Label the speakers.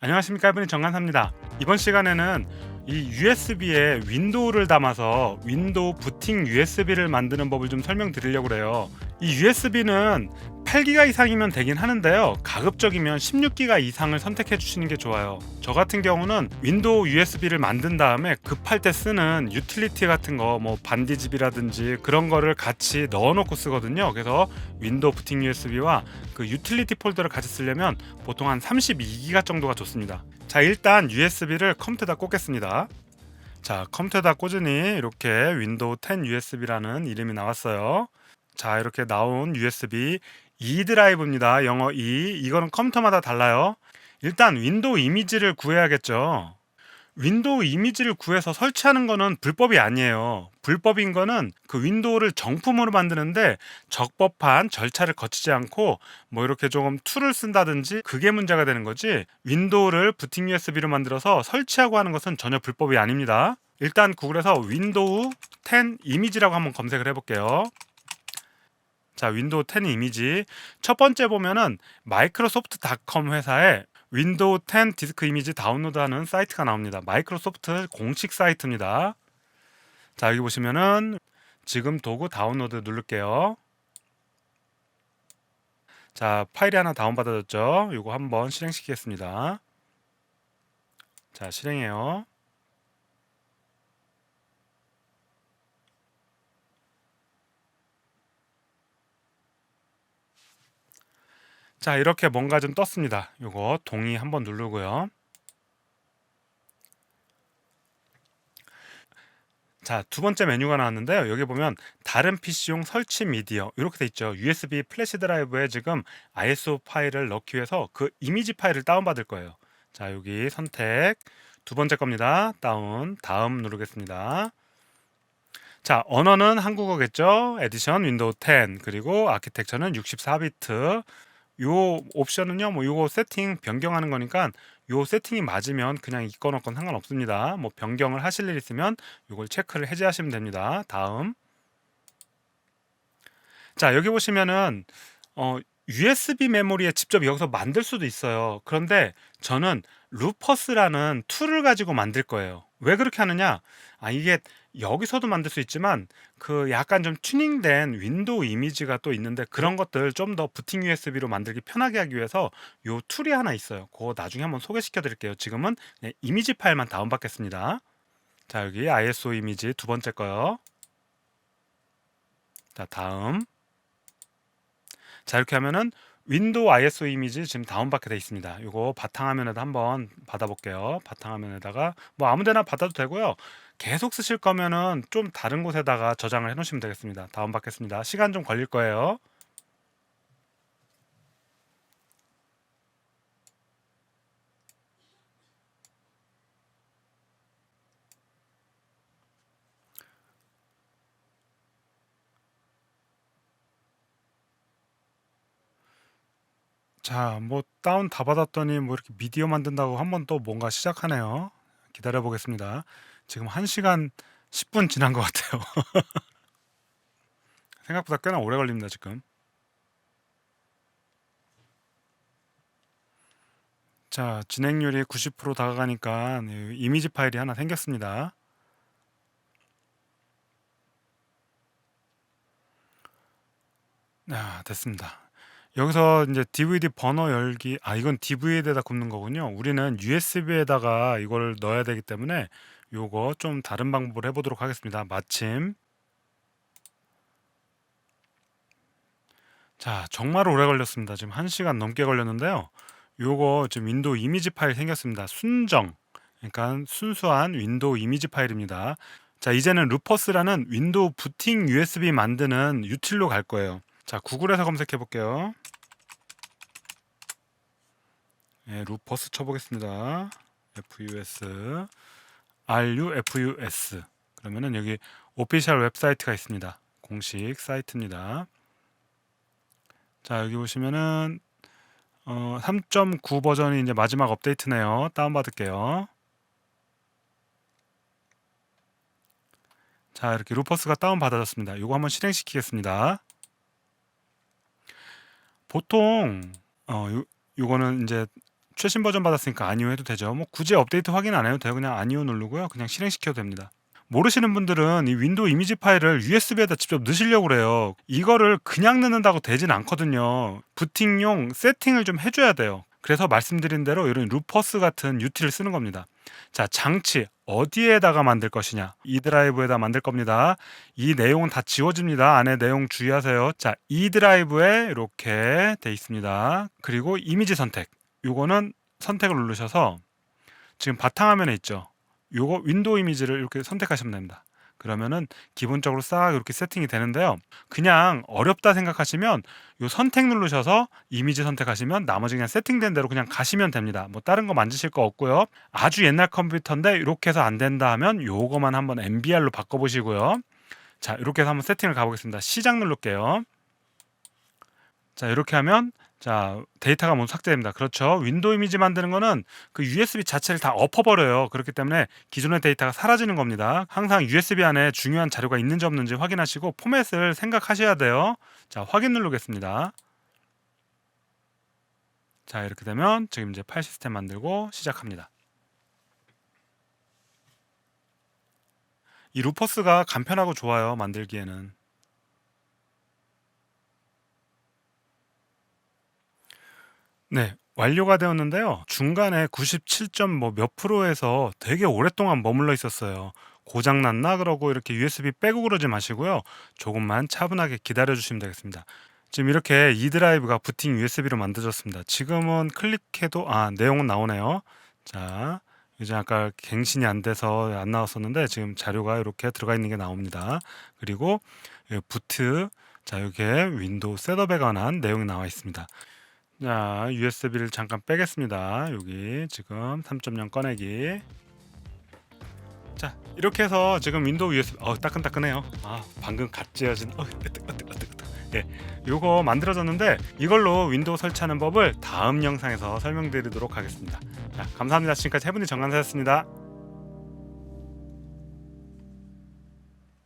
Speaker 1: 안녕하십니까 이분이 정관사입니다. 이번 시간에는 이 USB에 윈도우를 담아서 윈도우 부팅 USB를 만드는 법을 좀 설명드리려고 그래요. 이 USB는 8기가 이상이면 되긴 하는데요. 가급적이면 16기가 이상을 선택해 주시는 게 좋아요. 저 같은 경우는 윈도우 USB를 만든 다음에 급할 때 쓰는 유틸리티 같은 거 뭐 반디집이라든지 그런 거를 같이 넣어 놓고 쓰거든요. 그래서 윈도우 부팅 USB와 그 유틸리티 폴더를 같이 쓰려면 보통 한 32기가 정도가 좋습니다. 자, 일단 USB를 컴퓨터에다 꽂겠습니다. 자, 컴퓨터에다 꽂으니 이렇게 윈도우 10 USB라는 이름이 나왔어요. 자, 이렇게 나온 USB E 드라이브입니다. 영어 E. 이거는 컴퓨터마다 달라요. 일단 윈도우 이미지를 구해야겠죠. 윈도우 이미지를 구해서 설치하는 거는 불법이 아니에요. 불법인 거는 그 윈도우를 정품으로 만드는데 적법한 절차를 거치지 않고 뭐 이렇게 조금 툴을 쓴다든지 그게 문제가 되는 거지 윈도우를 부팅 USB로 만들어서 설치하고 하는 것은 전혀 불법이 아닙니다. 일단 구글에서 윈도우 10 이미지라고 한번 검색을 해볼게요. 자, 윈도우 10 이미지. 첫 번째 보면은 마이크로소프트닷컴 회사에 윈도우 10 디스크 이미지 다운로드하는 사이트가 나옵니다. 마이크로소프트 공식 사이트입니다. 자, 여기 보시면은 지금 도구 다운로드 누를게요. 자, 파일이 하나 다운받아졌죠? 이거 한번 실행시키겠습니다. 자, 실행해요. 자, 이렇게 뭔가 좀 떴습니다. 요거 동의 한번 누르고요. 자, 두 번째 메뉴가 나왔는데요. 여기 보면 다른 PC용 설치 미디어 이렇게 돼 있죠. USB 플래시 드라이브에 지금 ISO 파일을 넣기 위해서 그 이미지 파일을 다운받을 거예요. 자, 여기 선택 두 번째 겁니다. 다운 다음 누르겠습니다. 자, 언어는 한국어겠죠. 에디션 윈도우 10 그리고 아키텍처는 64비트 요 옵션은요 뭐 요거 세팅 변경하는 거니까 요 세팅이 맞으면 그냥 있건 없건 상관없습니다. 뭐 변경을 하실 일 있으면 요걸 체크를 해제하시면 됩니다. 다음. 자 여기 보시면은 어 USB 메모리에 직접 여기서 만들 수도 있어요. 그런데 저는 루퍼스라는 툴을 가지고 만들 거예요 왜 그렇게 하느냐 아 이게 여기서도 만들 수 있지만 그 약간 좀 튜닝된 윈도우 이미지가 또 있는데 그런 것들 좀 더 부팅 USB로 만들기 편하게 하기 위해서 요 툴이 하나 있어요. 그거 나중에 한번 소개시켜 드릴게요. 지금은 그냥 이미지 파일만 다운받겠습니다. 자, 여기 ISO 이미지 두 번째 거요. 자, 다음. 자, 이렇게 하면은 윈도우 ISO 이미지 지금 다운받게 돼 있습니다. 이거 바탕화면에다 한번 받아볼게요. 바탕화면에다가 뭐 아무데나 받아도 되고요. 계속 쓰실 거면은 좀 다른 곳에다가 저장을 해놓으시면 되겠습니다. 다운받겠습니다. 시간 좀 걸릴 거예요. 자, 뭐 다운 다 받았더니 뭐 이렇게 미디어 만든다고 한 번 또 뭔가 시작하네요. 기다려 보겠습니다. 지금 1시간 10분 지난 것 같아요. 생각보다 꽤나 오래 걸립니다, 지금. 자, 진행률이 90% 다가가니까 네, 이미지 파일이 하나 생겼습니다. 아, 됐습니다. 여기서 이제 DVD 버너 열기, 아, 이건 DVD에다 굽는 거군요. 우리는 USB에다가 이걸 넣어야 되기 때문에 요거 좀 다른 방법을 해보도록 하겠습니다. 마침. 자, 정말 오래 걸렸습니다. 지금 1 시간 넘게 걸렸는데요. 요거 지금 윈도우 이미지 파일 생겼습니다. 순정. 그러니까 순수한 윈도우 이미지 파일입니다. 자, 이제는 루퍼스라는 윈도우 부팅 USB 만드는 유틸로 갈 거예요. 자, 구글에서 검색해 볼게요. 네, 루퍼스 쳐보겠습니다. FUS, RUFUS. 그러면은 여기 오피셜 웹사이트가 있습니다. 공식 사이트입니다. 자, 여기 보시면은 어, 3.9 버전이 이제 마지막 업데이트네요. 다운 받을게요. 자, 이렇게 루퍼스가 다운 받아졌습니다. 이거 한번 실행시키겠습니다. 보통 어, 요, 요거는 이제 최신 버전 받았으니까 아니오 해도 되죠. 뭐 굳이 업데이트 확인 안 해도 돼요. 그냥 아니오 누르고요. 그냥 실행시켜도 됩니다. 모르시는 분들은 이 윈도우 이미지 파일을 USB에다 직접 넣으시려고 그래요. 이거를 그냥 넣는다고 되진 않거든요. 부팅용 세팅을 좀 해줘야 돼요. 그래서 말씀드린 대로 이런 루퍼스 같은 유틸을 쓰는 겁니다. 자, 장치 어디에다가 만들 것이냐? 이 드라이브에다 만들 겁니다. 이 내용은 다 지워집니다. 안에 내용 주의하세요. 자, 이 드라이브에 이렇게 돼 있습니다. 그리고 이미지 선택. 요거는 선택을 누르셔서 지금 바탕화면에 있죠. 요거 윈도우 이미지를 이렇게 선택하시면 됩니다. 그러면은 기본적으로 싹 이렇게 세팅이 되는데요. 그냥 어렵다 생각하시면 요 선택 누르셔서 이미지 선택하시면 나머지 그냥 세팅된 대로 그냥 가시면 됩니다. 뭐 다른 거 만지실 거 없고요. 아주 옛날 컴퓨터인데 이렇게 해서 안 된다 하면 요거만 한번 MBR로 바꿔 보시고요. 자, 이렇게 해서 한번 세팅을 가 보겠습니다. 시작 누를게요. 자, 이렇게 하면 자, 데이터가 모두 삭제됩니다. 그렇죠. 윈도우 이미지 만드는 거는 그 USB 자체를 다 엎어버려요. 그렇기 때문에 기존의 데이터가 사라지는 겁니다. 항상 USB 안에 중요한 자료가 있는지 없는지 확인하시고 포맷을 생각하셔야 돼요. 자, 확인 누르겠습니다. 자, 이렇게 되면 지금 이제 파일 시스템 만들고 시작합니다. 이 루퍼스가 간편하고 좋아요. 만들기에는. 네, 완료가 되었는데요. 중간에 97점 뭐 몇 프로에서 되게 오랫동안 머물러 있었어요. 고장 났나 그러고 이렇게 USB 빼고 그러지 마시고요. 조금만 차분하게 기다려 주시면 되겠습니다. 지금 이렇게 이 드라이브가 부팅 USB로 만들어졌습니다. 지금은 클릭해도 아 내용은 나오네요. 자 이제 아까 갱신이 안 돼서 안 나왔었는데 지금 자료가 이렇게 들어가 있는 게 나옵니다. 그리고 이 부트 자 여기에 윈도우 셋업에 관한 내용이 나와 있습니다. 자, USB를 잠깐 빼겠습니다. 여기 지금 3.0 꺼내기. 자, 이렇게 해서 지금 윈도우 USB 어 따끈따끈해요. 아, 방금 갓 지어진 어 뜨거. 예. 요거 만들어졌는데 이걸로 윈도우 설치하는 법을 다음 영상에서 설명드리도록 하겠습니다. 자, 감사합니다. 지금까지 해분이 정관사였습니다.